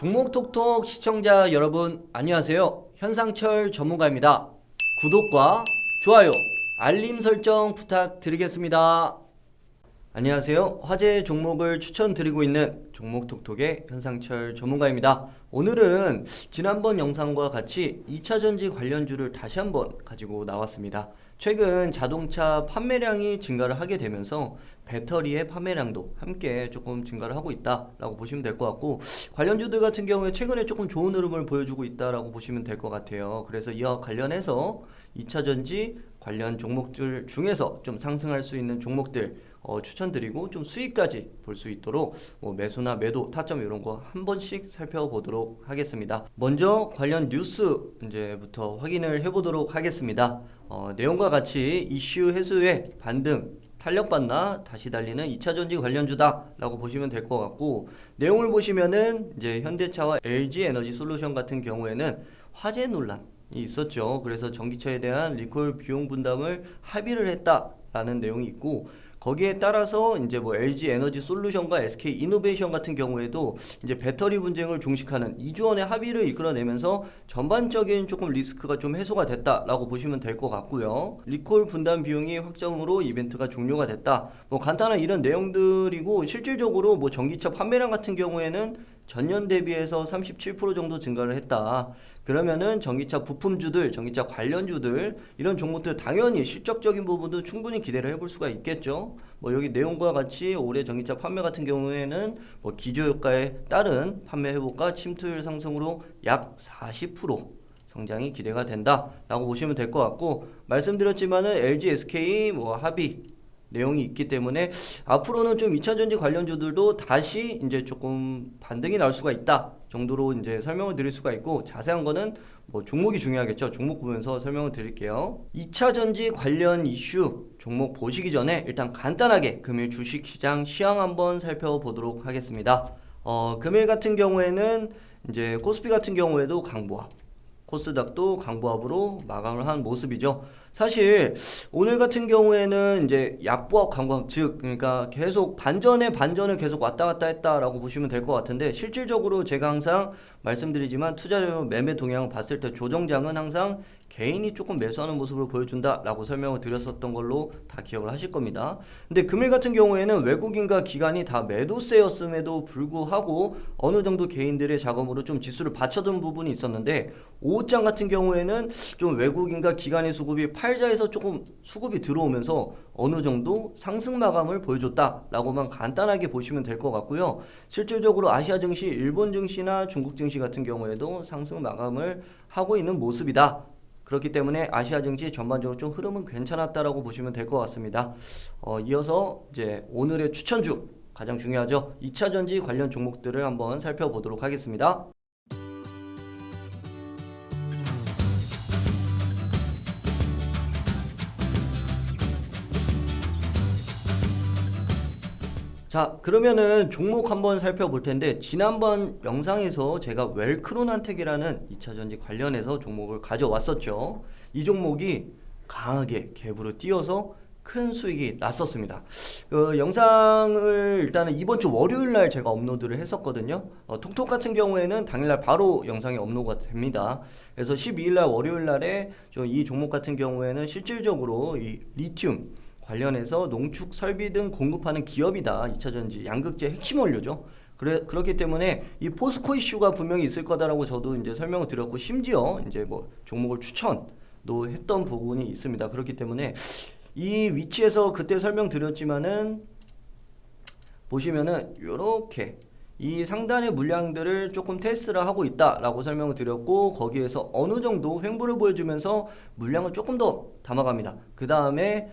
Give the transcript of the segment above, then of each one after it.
종목톡톡 시청자 여러분 안녕하세요. 현상철 전문가입니다. 구독과 좋아요, 알림 설정 부탁드리겠습니다. 안녕하세요. 화제 종목을 추천드리고 있는 종목톡톡의 현상철 전문가입니다. 오늘은 지난번 영상과 같이 2차 전지 관련주를 다시 한번 가지고 나왔습니다. 최근 자동차 판매량이 증가를 하게 되면서 배터리의 판매량도 함께 조금 증가를 하고 있다라고 보시면 될 것 같고 관련주들 같은 경우에 최근에 조금 좋은 흐름을 보여주고 있다라고 보시면 될 것 같아요. 그래서 이와 관련해서 2차 전지 관련 종목들 중에서 좀 상승할 수 있는 종목들 어, 추천드리고 좀 수익까지 볼 수 있도록 뭐 매수나 매도 타점 이런 거 한 번씩 살펴보도록 하겠습니다. 먼저 관련 뉴스 이제부터 확인을 해보도록 하겠습니다. 어, 내용과 같이 이슈 해소의 반등 탄력받나 다시 달리는 2차 전지 관련주다 라고 보시면 될 것 같고 내용을 보시면은 이제 현대차와 LG 에너지 솔루션 같은 경우에는 화재 논란이 있었죠. 그래서 전기차에 대한 리콜 비용 분담을 합의를 했다 라는 내용이 있고 거기에 따라서 이제 뭐 LG 에너지 솔루션과 SK 이노베이션 같은 경우에도 이제 배터리 분쟁을 종식하는 2조 원의 합의를 이끌어내면서 전반적인 조금 리스크가 좀 해소가 됐다라고 보시면 될 것 같고요. 리콜 분담 비용이 확정으로 이벤트가 종료가 됐다. 뭐 간단한 이런 내용들이고 실질적으로 뭐 전기차 판매량 같은 경우에는 전년 대비해서 37% 정도 증가를 했다. 그러면은 전기차 부품주들, 전기차 관련주들 이런 종목들 당연히 실적적인 부분도 충분히 기대를 해볼 수가 있겠죠. 뭐 여기 내용과 같이 올해 전기차 판매 같은 경우에는 뭐 기저 효과에 따른 판매 회복과 침투율 상승으로 약 40% 성장이 기대가 된다라고 보시면 될 것 같고 말씀드렸지만은 LG, SK 뭐 합의 내용이 있기 때문에 앞으로는 좀 2차 전지 관련주들도 다시 이제 조금 반등이 나올 수가 있다 정도로 이제 설명을 드릴 수가 있고 자세한 거는 뭐 종목이 중요하겠죠. 종목 보면서 설명을 드릴게요. 2차 전지 관련 이슈 종목 보시기 전에 일단 간단하게 금일 주식 시장 시황 한번 살펴보도록 하겠습니다. 어, 금일 같은 경우에는 이제 코스피 같은 경우에도 강보합 코스닥도 강보합으로 마감을 한 모습이죠. 사실 오늘 같은 경우에는 이제 약보합 강보합 즉 그러니까 계속 반전에 반전을 계속 왔다 갔다 했다라고 보시면 될 것 같은데 실질적으로 제가 항상 말씀드리지만 투자 매매 동향을 봤을 때 조정장은 항상 개인이 조금 매수하는 모습을 보여준다라고 설명을 드렸었던 걸로 다 기억을 하실 겁니다. 근데 금일 같은 경우에는 외국인과 기관이 다 매도세였음에도 불구하고 어느 정도 개인들의 자금으로 좀 지수를 받쳐둔 부분이 있었는데 오후장 같은 경우에는 좀 외국인과 기관의 수급이 팔자에서 조금 수급이 들어오면서 어느 정도 상승 마감을 보여줬다라고만 간단하게 보시면 될 것 같고요. 실질적으로 아시아 증시, 일본 증시나 중국 증시 같은 경우에도 상승 마감을 하고 있는 모습이다. 그렇기 때문에 아시아 증시 전반적으로 좀 흐름은 괜찮았다라고 보시면 될 것 같습니다. 어, 이어서 이제 오늘의 추천주 가장 중요하죠. 2차 전지 관련 종목들을 한번 살펴보도록 하겠습니다. 자, 그러면은 종목 한번 살펴볼 텐데 지난번 영상에서 제가 웰크론한텍이라는 2차 전지 관련해서 종목을 가져왔었죠. 이 종목이 강하게 갭으로 뛰어서 큰 수익이 났었습니다. 그 영상을 일단은 이번 주 월요일 날 제가 업로드를 했었거든요. 어, 톡톡 같은 경우에는 당일날 바로 영상이 업로드가 됩니다. 그래서 12일 날 월요일 날에 저이 종목 같은 경우에는 실질적으로 이 리튬 관련해서 농축 설비 등 공급하는 기업이다. 2차 전지 양극재 핵심 원료죠. 그래 그렇기 때문에 이 포스코 이슈가 분명히 있을 거다라고 저도 이제 설명을 드렸고 심지어 이제 뭐 종목을 추천도 했던 부분이 있습니다. 그렇기 때문에 이 위치에서 그때 설명드렸지만은 보시면은 요렇게 이 상단의 물량들을 조금 테스트를 하고 있다라고 설명을 드렸고 거기에서 어느 정도 횡보를 보여주면서 물량을 조금 더 담아갑니다. 그 다음에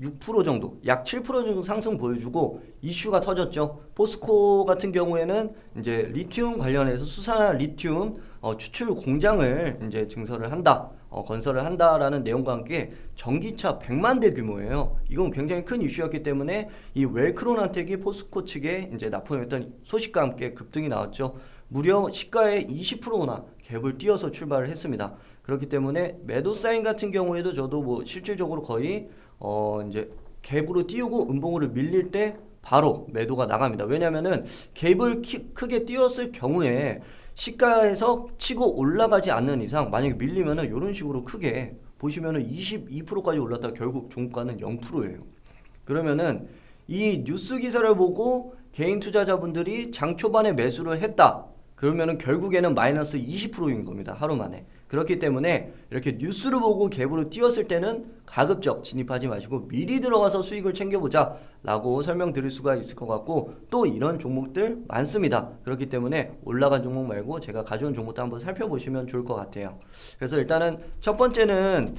6% 정도, 약 7% 정도 상승 보여주고 이슈가 터졌죠. 포스코 같은 경우에는 이제 리튬 관련해서 수산화 리튬 어, 추출 공장을 이제 증설을 한다, 어, 건설을 한다라는 내용과 함께 전기차 100만 대 규모예요. 이건 굉장히 큰 이슈였기 때문에 이 웰크론한텍이 포스코 측에 이제 납품했던 소식과 함께 급등이 나왔죠. 무려 시가의 20%나 갭을 띄어서 출발을 했습니다. 그렇기 때문에 매도 사인 같은 경우에도 저도 뭐 실질적으로 거의 어 이제 갭으로 띄우고 음봉으로 밀릴 때 바로 매도가 나갑니다. 왜냐면은 갭을 키- 크게 띄웠을 경우에 시가에서 치고 올라가지 않는 이상 만약에 밀리면은 이런 식으로 크게 보시면은 22%까지 올랐다 결국 종가는 0%예요. 그러면은 이 뉴스 기사를 보고 개인 투자자분들이 장 초반에 매수를 했다. 그러면은 결국에는 마이너스 20%인 겁니다. 하루 만에. 그렇기 때문에 이렇게 뉴스를 보고 갭으로 뛰었을 때는 가급적 진입하지 마시고 미리 들어가서 수익을 챙겨보자 라고 설명드릴 수가 있을 것 같고 또 이런 종목들 많습니다. 그렇기 때문에 올라간 종목 말고 제가 가져온 종목도 한번 살펴보시면 좋을 것 같아요. 그래서 일단은 첫 번째는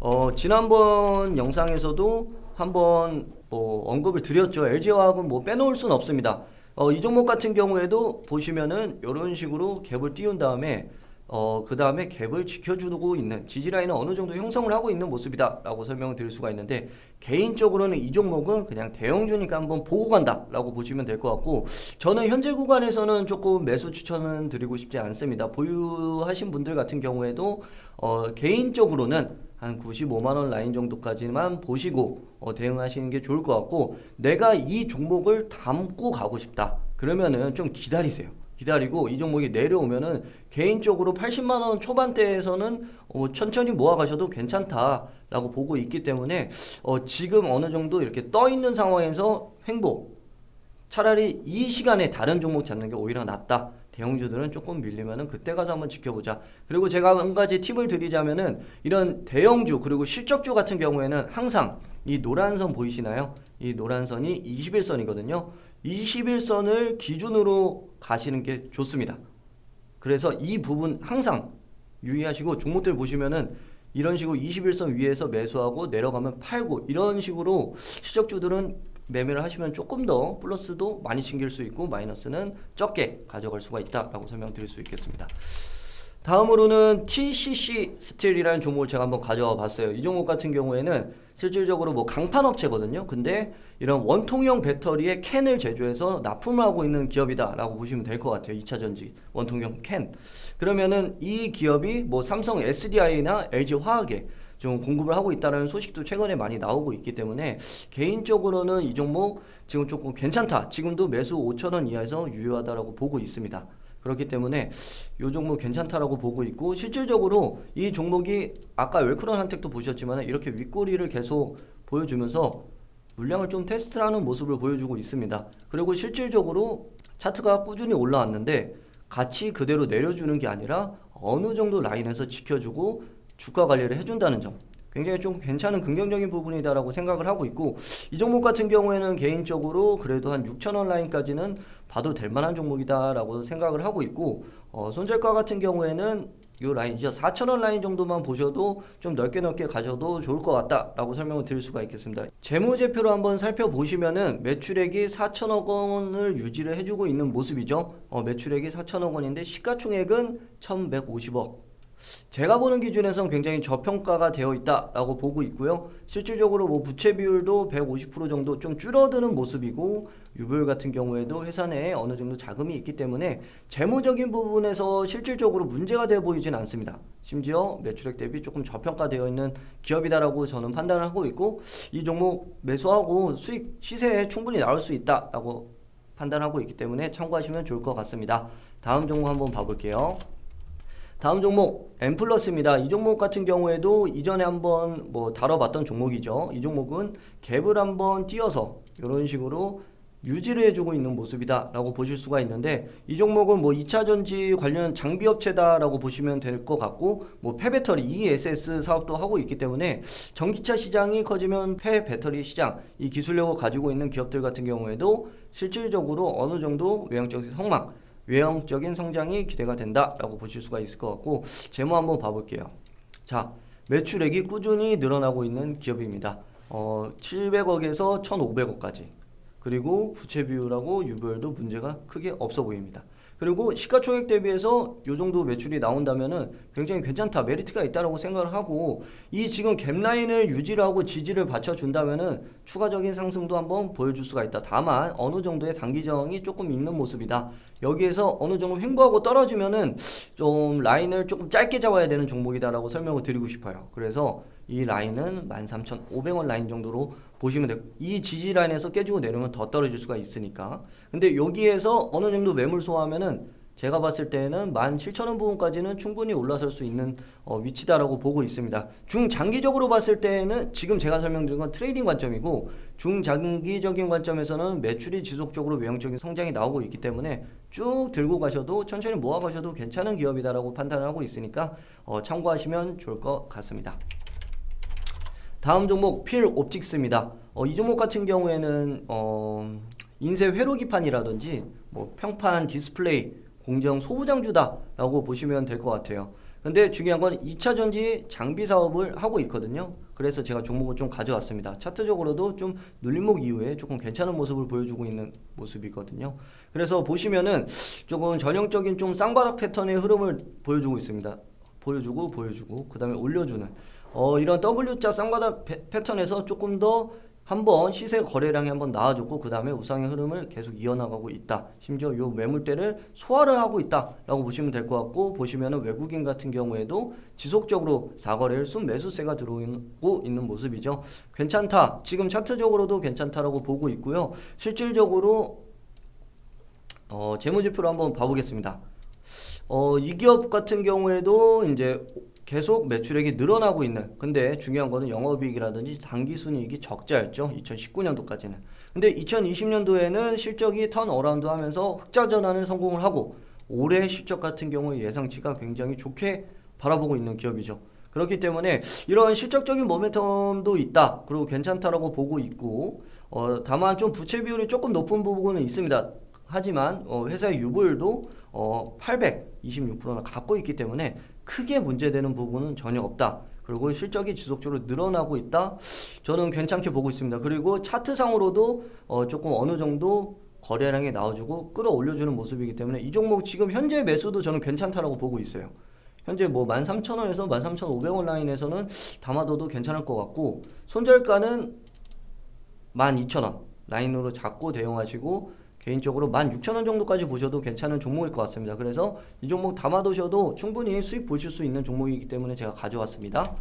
어, 지난번 영상에서도 한번 뭐 언급을 드렸죠. LG화학은 뭐 빼놓을 수는 없습니다. 어, 이 종목 같은 경우에도 보시면은 이런 식으로 갭을 띄운 다음에 어, 그 다음에 갭을 지켜주고 있는 지지라인은 어느 정도 형성을 하고 있는 모습이다 라고 설명을 드릴 수가 있는데 개인적으로는 이 종목은 그냥 대형주니까 한번 보고 간다 라고 보시면 될 것 같고 저는 현재 구간에서는 조금 매수 추천은 드리고 싶지 않습니다. 보유하신 분들 같은 경우에도 어, 개인적으로는 한 95만 원 라인 정도까지만 보시고 어, 대응하시는 게 좋을 것 같고 내가 이 종목을 담고 가고 싶다. 그러면은 좀 기다리세요. 기다리고 이 종목이 내려오면은 개인적으로 80만 원 초반대에서는 어, 천천히 모아 가셔도 괜찮다라고 보고 있기 때문에 어, 지금 어느 정도 이렇게 떠 있는 상황에서 횡보. 차라리 이 시간에 다른 종목 잡는 게 오히려 낫다. 대형주들은 조금 밀리면은 그때 가서 한번 지켜보자. 그리고 제가 한 가지 팁을 드리자면은 이런 대형주 그리고 실적주 같은 경우에는 항상 이 노란 선 보이시나요? 이 노란 선이 21선이거든요. 21선을 기준으로 가시는 게 좋습니다. 그래서 이 부분 항상 유의하시고 종목들 보시면은 이런 식으로 21선 위에서 매수하고 내려가면 팔고 이런 식으로 실적주들은 매매를 하시면 조금 더 플러스도 많이 챙길 수 있고 마이너스는 적게 가져갈 수가 있다라고 설명드릴 수 있겠습니다. 다음으로는 TCC 스틸이라는 종목을 제가 한번 가져와 봤어요. 이 종목 같은 경우에는 실질적으로 뭐 강판 업체거든요. 근데 이런 원통형 배터리에 캔을 제조해서 납품을 하고 있는 기업이다라고 보시면 될 것 같아요. 2차 전지 원통형 캔. 그러면은 이 기업이 뭐 삼성 SDI나 LG 화학에 좀 공급을 하고 있다는 소식도 최근에 많이 나오고 있기 때문에 개인적으로는 이 종목 지금 조금 괜찮다. 지금도 매수 5천원 이하에서 유효하다라고 보고 있습니다. 그렇기 때문에 이 종목 괜찮다라고 보고 있고 실질적으로 이 종목이 아까 웰크론 한택도 보셨지만 이렇게 윗꼬리를 계속 보여주면서 물량을 좀 테스트하는 모습을 보여주고 있습니다. 그리고 실질적으로 차트가 꾸준히 올라왔는데 같이 그대로 내려주는 게 아니라 어느 정도 라인에서 지켜주고 주가 관리를 해준다는 점 굉장히 좀 괜찮은 긍정적인 부분이다라고 생각을 하고 있고 이 종목 같은 경우에는 개인적으로 그래도 한 6천 원 라인까지는 봐도 될 만한 종목이다라고 생각을 하고 있고 어, 손절가 같은 경우에는 이 라인 이제 4천 원 라인 정도만 보셔도 좀 넓게 넓게 가셔도 좋을 것 같다라고 설명을 드릴 수가 있겠습니다. 재무제표로 한번 살펴보시면은 매출액이 4천억 원을 유지를 해주고 있는 모습이죠. 어, 매출액이 4천억 원인데 시가총액은 1,150억. 제가 보는 기준에서는 굉장히 저평가가 되어 있다라고 보고 있고요. 실질적으로 뭐 부채 비율도 150% 정도 좀 줄어드는 모습이고 유별 같은 경우에도 회사 내에 어느 정도 자금이 있기 때문에 재무적인 부분에서 실질적으로 문제가 되어 보이진 않습니다. 심지어 매출액 대비 조금 저평가되어 있는 기업이다라고 저는 판단을 하고 있고 이 종목 매수하고 수익 시세에 충분히 나올 수 있다라고 판단하고 있기 때문에 참고하시면 좋을 것 같습니다. 다음 종목 한번 봐볼게요. 다음 종목 엠플러스입니다. 이 종목 같은 경우에도 이전에 한번 뭐 다뤄봤던 종목이죠. 이 종목은 갭을 한번 띄어서 이런 식으로 유지를 해주고 있는 모습이다라고 보실 수가 있는데 이 종목은 뭐 2차 전지 관련 장비 업체다라고 보시면 될 것 같고 뭐 폐배터리 ESS 사업도 하고 있기 때문에 전기차 시장이 커지면 폐배터리 시장 이 기술력을 가지고 있는 기업들 같은 경우에도 실질적으로 어느 정도 외형적인 성망 외형적인 성장이 기대가 된다라고 보실 수가 있을 것 같고 재무 한번 봐볼게요. 자 매출액이 꾸준히 늘어나고 있는 기업입니다. 어, 700억에서 1,500억까지 그리고 부채 비율하고 유별도 문제가 크게 없어 보입니다. 그리고 시가총액 대비해서 요 정도 매출이 나온다면은 굉장히 괜찮다 메리트가 있다라고 생각을 하고 이 지금 갭라인을 유지를 하고 지지를 받쳐준다면은 추가적인 상승도 한번 보여줄 수가 있다. 다만 어느 정도의 단기 저항이 조금 있는 모습이다. 여기에서 어느 정도 횡보하고 떨어지면은 좀 라인을 조금 짧게 잡아야 되는 종목이다라고 설명을 드리고 싶어요. 그래서 이 라인은 13,500원 라인 정도로 보시면 돼요. 이 지지 라인에서 깨지고 내려오면 더 떨어질 수가 있으니까. 근데 여기에서 어느 정도 매물 소화하면은 제가 봤을 때는 17,000원 부분까지는 충분히 올라설 수 있는 어, 위치다라고 보고 있습니다. 중장기적으로 봤을 때는 지금 제가 설명드린 건 트레이딩 관점이고 중장기적인 관점에서는 매출이 지속적으로 외형적인 성장이 나오고 있기 때문에 쭉 들고 가셔도 천천히 모아 가셔도 괜찮은 기업이다라고 판단하고 있으니까 어, 참고하시면 좋을 것 같습니다. 다음 종목 필 옵틱스입니다. 어, 이 종목 같은 경우에는 어, 인쇄 회로기판이라든지 뭐 평판 디스플레이 공정 소부장주다라고 보시면 될 것 같아요. 근데 중요한 건 2차 전지 장비 사업을 하고 있거든요. 그래서 제가 종목을 좀 가져왔습니다. 차트적으로도 좀 눌림목 이후에 조금 괜찮은 모습을 보여주고 있는 모습이거든요. 그래서 보시면은 조금 전형적인 좀 쌍바닥 패턴의 흐름을 보여주고 있습니다. 보여주고 보여주고 그 다음에 올려주는 어, 이런 W자 쌍바닥 패- 패턴에서 조금 더 한번 시세 거래량이 한번 나와줬고 그 다음에 우상의 흐름을 계속 이어나가고 있다. 심지어 요 매물대를 소화를 하고 있다라고 보시면 될 것 같고 보시면은 외국인 같은 경우에도 지속적으로 사거래일 순 매수세가 들어오고 있는 모습이죠. 괜찮다. 지금 차트적으로도 괜찮다라고 보고 있고요. 실질적으로 어, 재무지표를 한번 봐보겠습니다. 어, 이 기업 같은 경우에도 이제 계속 매출액이 늘어나고 있는 근데 중요한 거는 영업이익이라든지 당기순이익이 적자였죠 2019년도까지는. 근데 2020년도에는 실적이 턴 어라운드 하면서 흑자 전환을 성공을 하고 올해 실적 같은 경우에 예상치가 굉장히 좋게 바라보고 있는 기업이죠. 그렇기 때문에 이런 실적적인 모멘텀도 있다 그리고 괜찮다라고 보고 있고 어, 다만 좀 부채 비율이 조금 높은 부분은 있습니다. 하지만 어, 회사의 유보율도 어, 826%나 갖고 있기 때문에 크게 문제되는 부분은 전혀 없다. 그리고 실적이 지속적으로 늘어나고 있다. 저는 괜찮게 보고 있습니다. 그리고 차트상으로도 어, 조금 어느 정도 거래량이 나와주고 끌어올려주는 모습이기 때문에 이 종목 지금 현재 매수도 저는 괜찮다라고 보고 있어요. 현재 뭐 13,000원에서 13,500원 라인에서는 담아둬도 괜찮을 것 같고 손절가는 12,000원 라인으로 잡고 대응하시고 개인적으로 16,000원 정도까지 보셔도 괜찮은 종목일 것 같습니다. 그래서 이 종목 담아두셔도 충분히 수익 보실 수 있는 종목이기 때문에 제가 가져왔습니다.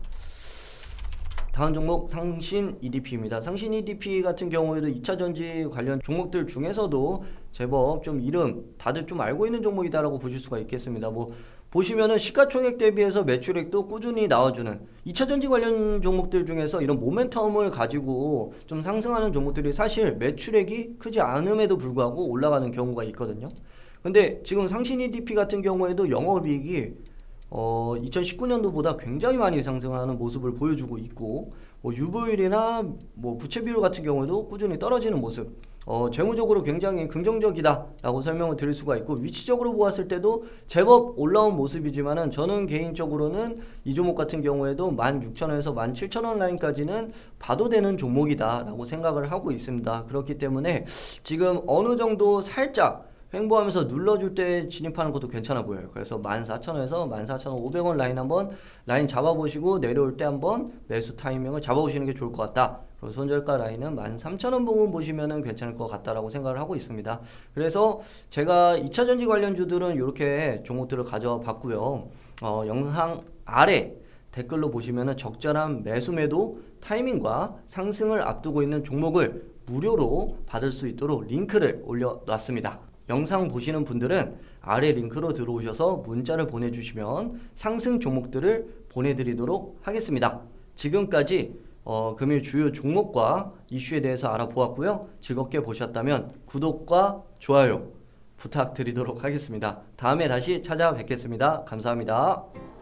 다음 종목 상신 EDP입니다. 상신 EDP 같은 경우에도 2차 전지 관련 종목들 중에서도 제법 좀 이름 다들 좀 알고 있는 종목이다라고 보실 수가 있겠습니다. 뭐 보시면은 시가총액 대비해서 매출액도 꾸준히 나와주는 2차 전지 관련 종목들 중에서 이런 모멘텀을 가지고 좀 상승하는 종목들이 사실 매출액이 크지 않음에도 불구하고 올라가는 경우가 있거든요. 근데 지금 상신 EDP 같은 경우에도 영업이익이 어, 2019년도보다 굉장히 많이 상승하는 모습을 보여주고 있고 뭐 유보율이나 뭐 부채 비율 같은 경우에도 꾸준히 떨어지는 모습 어, 재무적으로 굉장히 긍정적이다라고 설명을 드릴 수가 있고 위치적으로 보았을 때도 제법 올라온 모습이지만은 저는 개인적으로는 이 종목 같은 경우에도 16,000원에서 17,000원 라인까지는 봐도 되는 종목이다라고 생각을 하고 있습니다. 그렇기 때문에 지금 어느 정도 살짝 횡보하면서 눌러줄 때 진입하는 것도 괜찮아 보여요. 그래서 14,000원에서 14,500원 라인 한번 라인 잡아보시고 내려올 때 한번 매수 타이밍을 잡아보시는 게 좋을 것 같다. 그리고 손절가 라인은 13,000원 부분 보시면은 괜찮을 것 같다라고 생각을 하고 있습니다. 그래서 제가 2차 전지 관련주들은 이렇게 종목들을 가져와 봤고요. 어, 영상 아래 댓글로 보시면은 적절한 매수 매도 타이밍과 상승을 앞두고 있는 종목을 무료로 받을 수 있도록 링크를 올려놨습니다. 영상 보시는 분들은 아래 링크로 들어오셔서 문자를 보내주시면 상승 종목들을 보내드리도록 하겠습니다. 지금까지 어, 금일 주요 종목과 이슈에 대해서 알아보았고요. 즐겁게 보셨다면 구독과 좋아요 부탁드리도록 하겠습니다. 다음에 다시 찾아뵙겠습니다. 감사합니다.